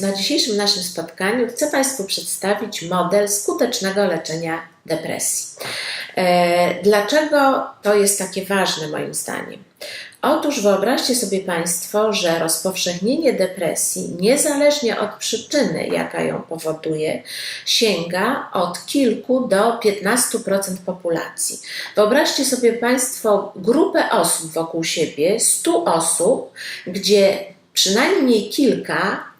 na dzisiejszym naszym spotkaniu chcę Państwu przedstawić model skutecznego leczenia depresji. E, dlaczego to jest takie ważne moim zdaniem? Otóż wyobraźcie sobie Państwo, że rozpowszechnienie depresji, niezależnie od przyczyny, jaka ją powoduje, sięga od kilku do 15% populacji. Wyobraźcie sobie Państwo grupę osób wokół siebie, 100 osób, gdzie przynajmniej kilka,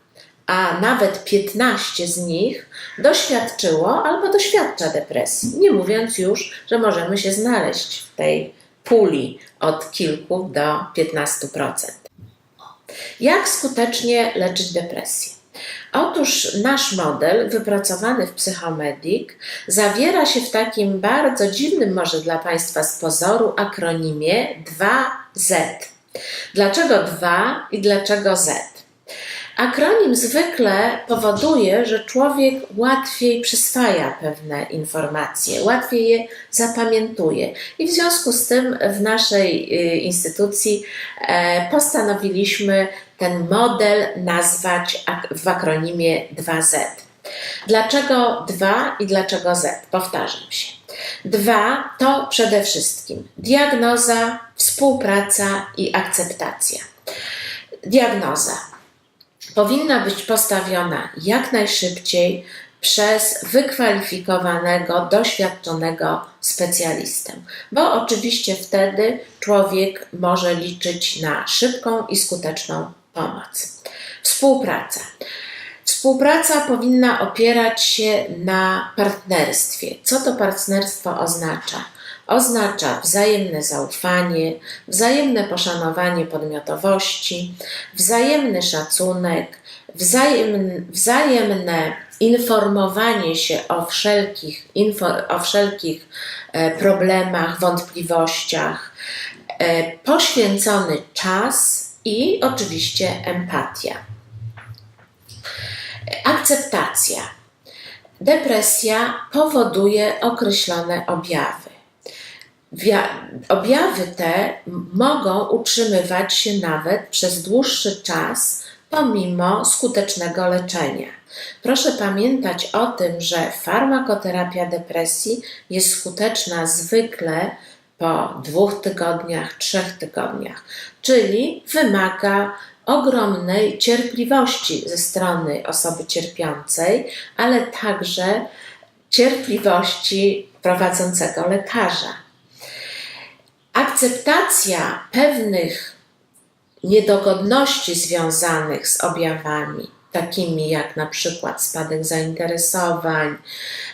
a nawet 15 z nich doświadczyło albo doświadcza depresji. Nie mówiąc już, że możemy się znaleźć w tej puli od kilku do 15%. Jak skutecznie leczyć depresję? Otóż nasz model, wypracowany w Psychomedic, zawiera się w takim bardzo dziwnym, może dla Państwa z pozoru, akronimie 2Z. Dlaczego 2 i dlaczego Z? Akronim zwykle powoduje, że człowiek łatwiej przyswaja pewne informacje, łatwiej je zapamiętuje. I w związku z tym w naszej y, instytucji e, postanowiliśmy ten model nazwać w akronimie 2Z. Dlaczego 2 i dlaczego Z? Powtarzam się. Dwa to przede wszystkim diagnoza, współpraca i akceptacja. Diagnoza powinna być postawiona jak najszybciej przez wykwalifikowanego, doświadczonego specjalistę, bo oczywiście wtedy człowiek może liczyć na szybką i skuteczną pomoc. Współpraca. Współpraca powinna opierać się na partnerstwie. Co to partnerstwo oznacza? Oznacza wzajemne zaufanie, wzajemne poszanowanie podmiotowości, wzajemny szacunek, wzajemne, informowanie się o wszelkich, o wszelkich e, problemach, wątpliwościach, e, poświęcony czas i oczywiście empatia. Akceptacja. Depresja powoduje określone objawy. Objawy te mogą utrzymywać się nawet przez dłuższy czas, pomimo skutecznego leczenia. Proszę pamiętać o tym, że farmakoterapia depresji jest skuteczna zwykle po dwóch tygodniach, trzech tygodniach, czyli wymaga ogromnej cierpliwości ze strony osoby cierpiącej, ale także cierpliwości prowadzącego lekarza. Akceptacja pewnych niedogodności związanych z objawami, takimi jak na przykład spadek zainteresowań,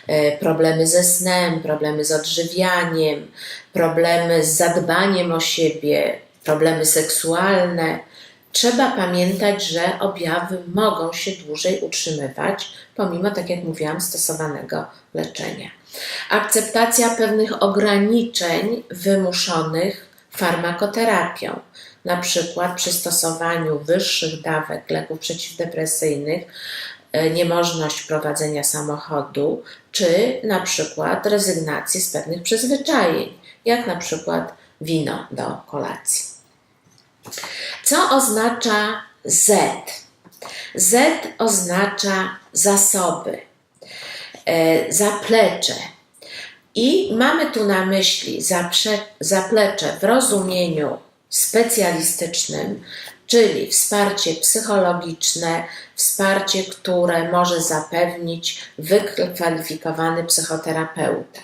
e, problemy ze snem, problemy z odżywianiem, problemy z zadbaniem o siebie, problemy seksualne, trzeba pamiętać, że objawy mogą się dłużej utrzymywać, pomimo, tak jak mówiłam, stosowanego leczenia. Akceptacja pewnych ograniczeń wymuszonych farmakoterapią, na przykład przy stosowaniu wyższych dawek leków przeciwdepresyjnych, e, niemożność prowadzenia samochodu, czy na przykład rezygnacji z pewnych przyzwyczajeń, jak na przykład wino do kolacji. Co oznacza Z? Z oznacza zasoby, zaplecze. I mamy tu na myśli zaplecze w rozumieniu specjalistycznym, czyli wsparcie psychologiczne, wsparcie, które może zapewnić wykwalifikowany psychoterapeuta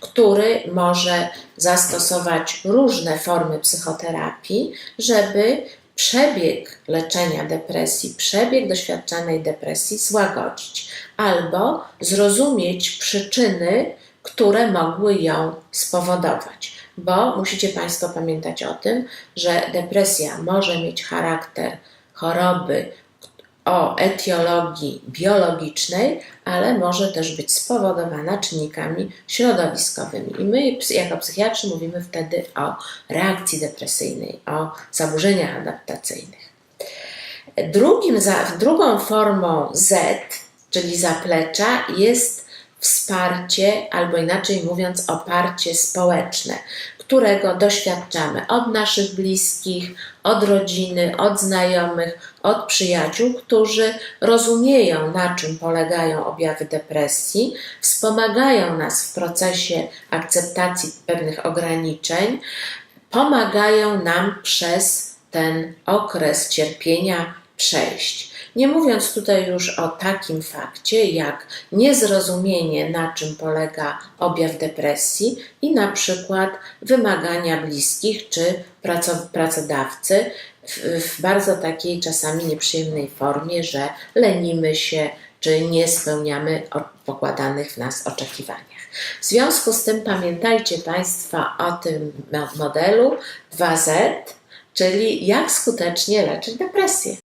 który może zastosować różne formy psychoterapii, żeby przebieg leczenia depresji, przebieg doświadczanej depresji złagodzić albo zrozumieć przyczyny, które mogły ją spowodować. Bo musicie Państwo pamiętać o tym, że depresja może mieć charakter choroby o etiologii biologicznej, ale może też być spowodowana czynnikami środowiskowymi. I my, jako psychiatrzy, mówimy wtedy o reakcji depresyjnej, o zaburzeniach adaptacyjnych. Drugim, drugą formą Z, czyli zaplecza, jest wsparcie, albo inaczej mówiąc, oparcie społeczne, którego doświadczamy od naszych bliskich, od rodziny, od znajomych, od przyjaciół, którzy rozumieją, na czym polegają objawy depresji, wspomagają nas w procesie akceptacji pewnych ograniczeń, pomagają nam przez ten okres cierpienia przejść. Nie mówiąc tutaj już o takim fakcie, jak niezrozumienie, na czym polega objaw depresji i na przykład wymagania bliskich czy praco- pracodawcy w, w bardzo takiej czasami nieprzyjemnej formie, że lenimy się czy nie spełniamy pokładanych w nas oczekiwaniach. W związku z tym pamiętajcie Państwo o tym mo- modelu 2Z, czyli jak skutecznie leczyć depresję.